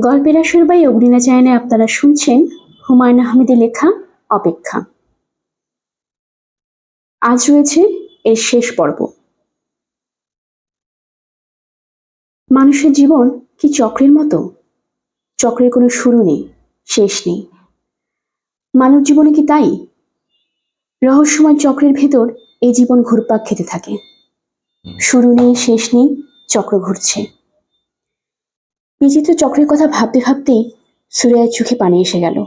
গল্পের আসর বাই অগ্নিনা চায়নে আপনারা শুনছেন হুমায়ুন আহমেদের লেখা অপেক্ষা। আজ রয়েছে এর শেষ পর্ব। মানুষের জীবন কি চক্রের মতো? চক্রের কোনো শুরু নেই, শেষ নেই। মানব জীবনে কি তাই? রহস্যময় চক্রের ভেতর এই জীবন ঘুরপাক খেতে থাকে। শুরু নেই, শেষ নেই, চক্র ঘুরছে। বিচিত্র চক্রের কথা ভাবতে ভাবতেই সুরাইয়ের চোখে পানি এসে গেল।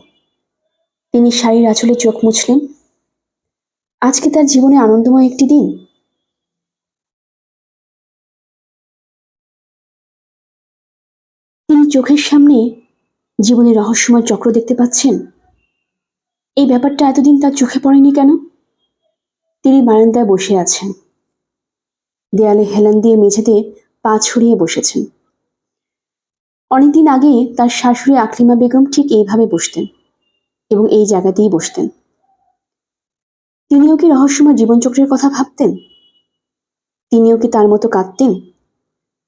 তিনি শাড়ির আঁচলে চোখ মুছলেন। আজকে তার জীবনে আনন্দময় একটি দিন। তিনি চোখের সামনে জীবনের রহস্যময় চক্র দেখতে পাচ্ছেন। এই ব্যাপারটা এতদিন তার চোখে পড়েনি কেন? তিনি বারান্দায় বসে আছেন। দেয়ালে হেলান দিয়ে মেঝেতে পা ছড়িয়ে বসেছেন। অনেকদিন আগে তার শাশুড়ি আকলিমা বেগম ঠিক এইভাবে বসতেন এবং এই জায়গাতেই বসতেন। তিনিও কি রহস্যময় জীবনচক্রের কথা ভাবতেন? তিনিও কি তার মতো কাঁদতেন?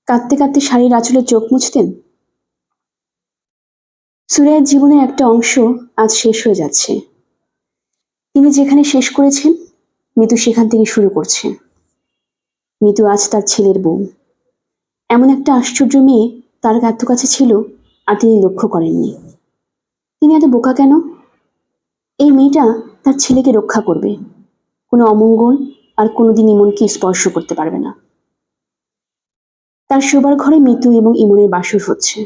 কাঁদতে কাঁদতে শাড়ির আঁচলে চোখ মুছতেন? সুরায়ের জীবনের একটা অংশ আজ শেষ হয়ে যাচ্ছে। তিনি যেখানে শেষ করেছেন মিতু সেখান থেকে শুরু করছে। মিতু আজ তার ছেলের বউ। এমন একটা আশ্চর্য মেয়ে তার এত কাছে ছিল আর তিনি লক্ষ্য করেননি। তিনি এত বোকা কেন? এই মেয়েটা তার ছেলেকে রক্ষা করবে। কোনো অমঙ্গল আর কোনোদিন ইমনকে স্পর্শ করতে পারবে না। তার শোবার ঘরে মৃত্যু এবং ইমনের বাসর হচ্ছে।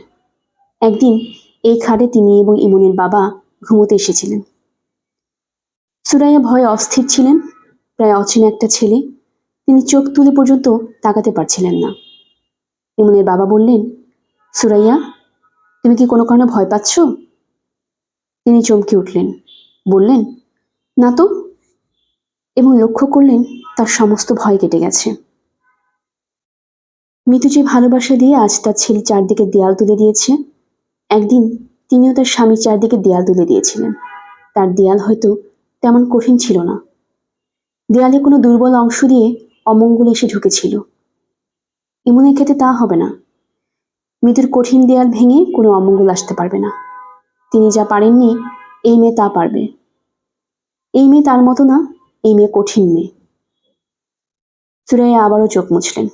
একদিন এই খাটে তিনি এবং ইমনের বাবা ঘুমোতে এসেছিলেন। সুরাইয়া ভয়ে অস্থির ছিলেন। প্রায় অচেনা একটা ছেলে। তিনি চোখ তুলে পর্যন্ত তাকাতে পারছিলেন না। ইমনের বাবা বললেন সুরাইয়া, তুমি কি কোনো কারণে ভয় পাচ্ছ? তিনি চমকে উঠলেন, বললেন, না তো। এবং লক্ষ্য করলেন, তার সমস্ত ভয় কেটে গেছে। মিতু যে ভালোবাসা দিয়ে আজ তার ছেলে চারদিকে দেয়াল তুলে দিয়েছে, একদিন তিনিও তার স্বামী চারদিকে দেয়াল তুলে দিয়েছিলেন। তার দেয়াল হয়তো তেমন কঠিন ছিল না। দেয়ালে কোনো দুর্বল অংশ দিয়ে অমঙ্গল এসে ঢুকেছিল। ইমনের ক্ষেত্রে তা হবে না। মৃত্যুর কঠিন দেয়াল ভেঙে কোনো অমঙ্গল আসতে পারবে না। তিনি যা পারেননি, এই মেয়ে তা পারবে। এই মেয়ে তার মতো না, এই মেয়ে কঠিন মেয়ে। সুরাইয়া আবারও চোখ মুছলেন।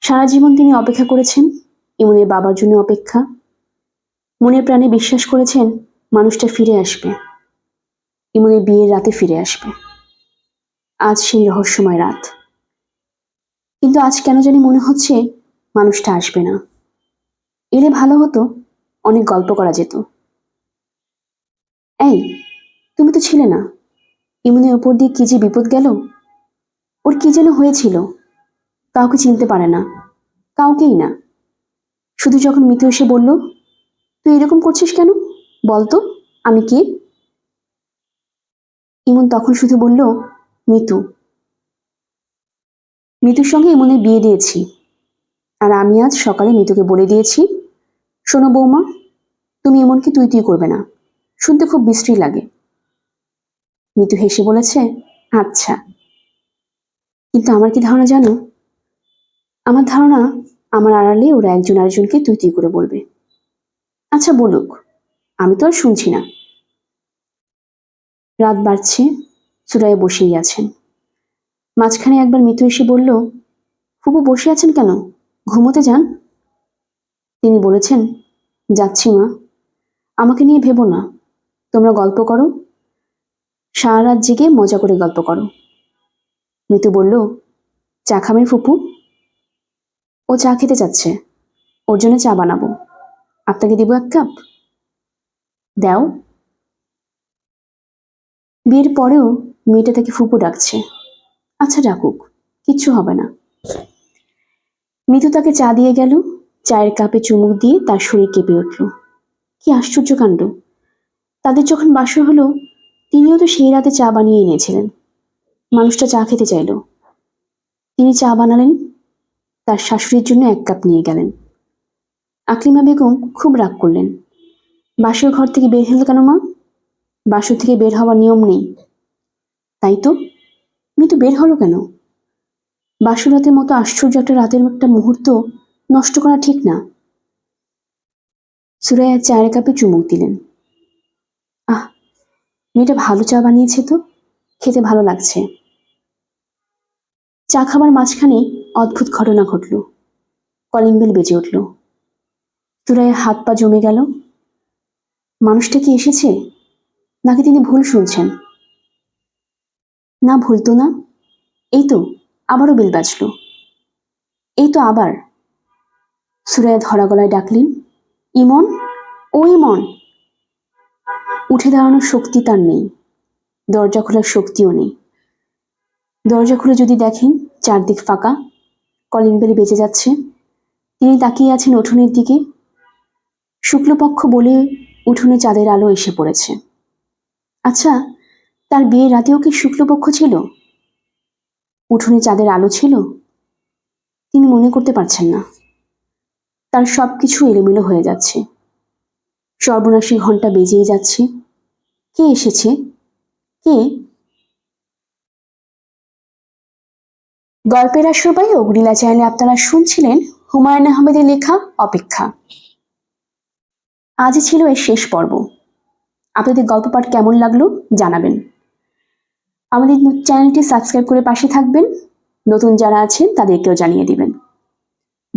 সারা জীবন তিনি অপেক্ষা করেছেন, ইমনের বাবার জন্য অপেক্ষা। মনে প্রাণে বিশ্বাস করেছেন, মানুষটা ফিরে আসবে। ইমনের বিয়ের রাতে ফিরে আসবে। আজ সেই রহস্যময় রাত। কিন্তু আজ কেন জানি মনে হচ্ছে, মানুষটা আসবে না। এলে ভালো হতো, অনেক গল্প করা যেত। এই, তুমি তো ছিলে না। ইমনের ওপর দিয়ে কি যে বিপদ গেল? ওর কি যেন হয়েছিল? কাউকে চিনতে পারে না, কাউকেই না। শুধু যখন মিতু এসে বলল, তুই এরকম করছিস কেন? বলতো আমি কে? ইমন তখন শুধু বলল, মিতু। মিতুর সঙ্গে ইমনের বিয়ে দিয়েছি। আর আমি আজ সকালে মিতুকে বলে দিয়েছি শোনো বৌমা, তুমি এমনকি তুই তুই করবে না। শুনতে খুব বিশ্রী লাগে। মিতু হেসে বলেছে আচ্ছা। কিন্তু আমার কি ধারণা জানো? আমার ধারণা, আমার আড়ালে ওরা একজন আরেকজনকে তুই তুই করে বলবে। আচ্ছা বলুক, আমি তো আর শুনছি না। রাত বাড়ছে, চূড়ায় বসেই আছেন। মাঝখানে একবার মিতু এসে বলল, ফুপু বসে আছেন কেন? ঘুমোতে যান? তিনি বলেছেন, যাচ্ছি মা। আমাকে নিয়ে ভেবো না। তোমরা গল্প করো। সারা রাত জেগে মজা করে গল্প করো। মিতু বলল, চা খাবেন ফুপু? ও চা খেতে যাচ্ছে। ওর জন্য চা বানাবো। আপনাকে দিব এক কাপ। দাও। বিয়ের পরেও মেয়েটা তাকে ফুপু ডাকছে। আচ্ছা ডাকুক, কিচ্ছু হবে না। মিতু তাকে চা দিয়ে গেল। চায়ের কাপে চুমুক দিয়ে তার শরীর কেঁপে উঠল। কি আশ্চর্য কাণ্ড। তাদের যখন বাসর হলো, তিনিও তো সেই রাতে চা বানিয়ে এনেছিলেন। মানুষটা চা খেতে চাইল। তিনি চা বানালেন, তার শাশুড়ির জন্য এক কাপ নিয়ে গেলেন। আকলিমা বেগম খুব রাগ করলেন। বাসর ঘর থেকে বের হলো কেন মা? বাসর থেকে বের হওয়ার নিয়ম নেই। তাই তো? মিতু বের হলো কেন? বাসুরাতের মতো আশ্চর্য একটা রাতের একটা মুহূর্ত নষ্ট করা ঠিক না। সুরাইয়া চায়ের কাপে চুমুক দিলেন। আহ, মেয়েটা ভালো চা বানিয়েছে তো, খেতে ভালো লাগছে। চা খাবার মাঝখানে অদ্ভুত ঘটনা ঘটল। কলিং বেল বেজে উঠল। সুরাইয়া হাত পা জমে গেল। মানুষটা কি এসেছে? নাকি তিনি ভুল শুনছেন? না ভুলতো না। এই তো, আবারও বেল বাজল। এই তো আবার। সুরাইয়া ধরা গলায় ডাকলেন, ইমন, ও ইমন! উঠে দাঁড়ানোর শক্তি তার নেই, দরজা খোলার শক্তিও নেই। দরজা খুলে যদি দেখেন, চারদিক ফাঁকা, কলিং বেল বেঁচে যাচ্ছে। তিনি তাকিয়ে আছেন উঠোনের দিকে। শুক্লপক্ষ বলে উঠোনে চাঁদের আলো এসে পড়েছে। আচ্ছা তার বিয়ে রাতেও কি শুক্লপক্ষ ছিল? উঠোনে চাঁদের আলো ছিল? তিনি মনে করতে পারছেন না। তার সব কিছু এলোমেলো হয়ে যাচ্ছে। সর্বনাশী ঘণ্টা বেজেই যাচ্ছে। কে এসেছে? কে? গল্পের আশ্রবাই অগ্নিলা চ্যানেলে আপনারা শুনছিলেন হুমায়ুন আহমেদের লেখা অপেক্ষা। আজই ছিল এর শেষ পর্ব। আপনাদের গল্প পাঠ কেমন লাগল জানাবেন। আমাদের চ্যানেলটি সাবস্ক্রাইব করে পাশে থাকবেন। নতুন যারা আছেন তাদেরকেও জানিয়ে দিবেন।